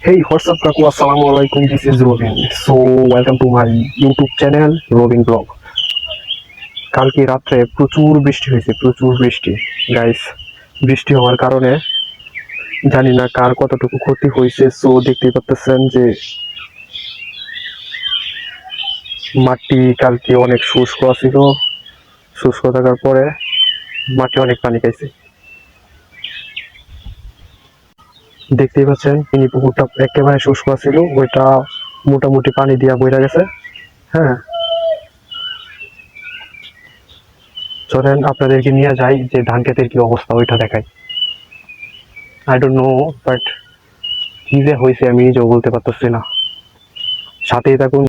Hey, what's up, Kaku? Assalamu alaikum. This is Robin. So, welcome to my YouTube channel, Robin Blog. কালকে রাত্রে প্রচুর বৃষ্টি হয়েছে প্রচুর বৃষ্টি গাইস বৃষ্টি হওয়ার কারণে জানি না কার কতটুকু ক্ষতি হয়েছে সো দেখতে পাচ্ছেন যে মাটি কালকে অনেক শুষ্ক ছিল শুষ্ক থাকার পরে মাটি অনেক পানি খাইছে দেখতেই পাচ্ছেন তিনি পুকুরটা একেবারে শুষ্ক ছিল, ওইটা মোটামুটি পানি দিয়া বইরা গেছে। হ্যাঁ। চলেন, আপনাদেরকে নিয়ে যাই যে ধান ক্ষেতের কি অবস্থা, ওইটা দেখাই। আই ডোন্ট নো বাট কি যে হয়েছে আমি নিজেও বলতে পারতেছি না। সাথেই থাকুন।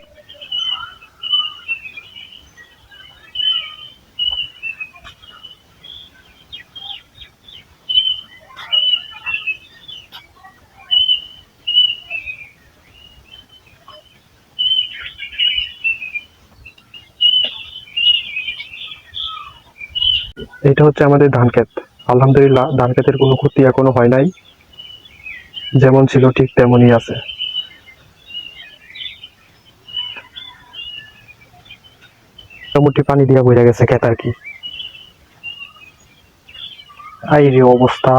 এটা হচ্ছে আমাদের ধান ক্ষেত। আলহামদুলিল্লাহ, ধান ক্ষেতের কোনো ক্ষতি এখনও হয় নাই। যেমন ছিল ঠিক তেমনই আছে। মোটামুটি পানি দিয়া বইরা গেছে ক্ষেত আর কি। আই রে অবস্থা।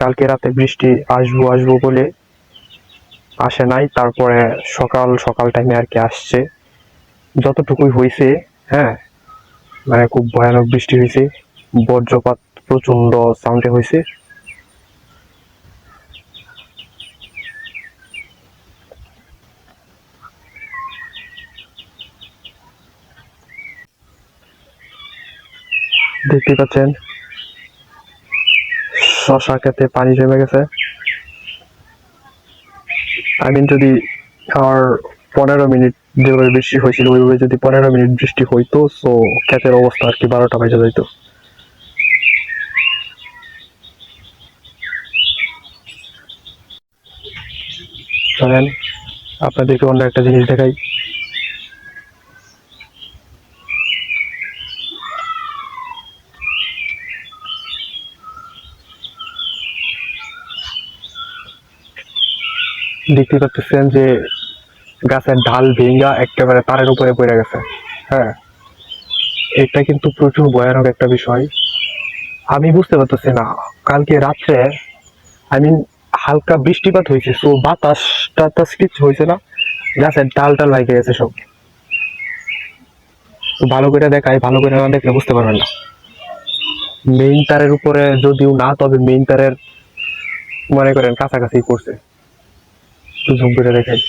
কালকে রাতে বৃষ্টি আসব আসব বলে আসে নাই। তারপরে সকাল সকাল টাইমে আর কি আসছে। যতটুকুই হয়েছে হ্যাঁ মানে খুব ভয়ানক বৃষ্টি হয়েছে বজ্রপাত প্রচণ্ড সাউন্ডে হয়েছে দেখতে পাচ্ছেন? শশা খেতে পানি জমে গেছে। আই মিন যদি আর পনেরো মিনিট যেভাবে বৃষ্টি হয়েছিল, ওইভাবে যদি পনেরো মিনিট বৃষ্টি হইতো সো ক্ষেতের অবস্থা আর কি বারোটা বেজে যাইতো। চলেন, আপনাদেরকে অন্য একটা জিনিস দেখাই। দেখতে পাচ্ছেন যে গাছের ডাল ভেঙ্গা একেবারে তারের উপরে পড়ে গেছে। হ্যাঁ এটা কিন্তু প্রচুর ভয়ানক একটা বিষয়। আমি বুঝতে পারতেছি না, কালকে রাত্রে আই মিন হালকা বৃষ্টিপাত হয়েছে সো বাতাস টাতাস কিছু হয়েছে না, গাছের ডালটা লাগে গেছে সব। ভালো করে দেখাই, ভালো করে না দেখলে বুঝতে পারবেন না। মেইন তারের উপরে যদিও না, তবে মেইন তারের মনে করেন কাছাকাছি করছে একটু জুম করে দেখাই।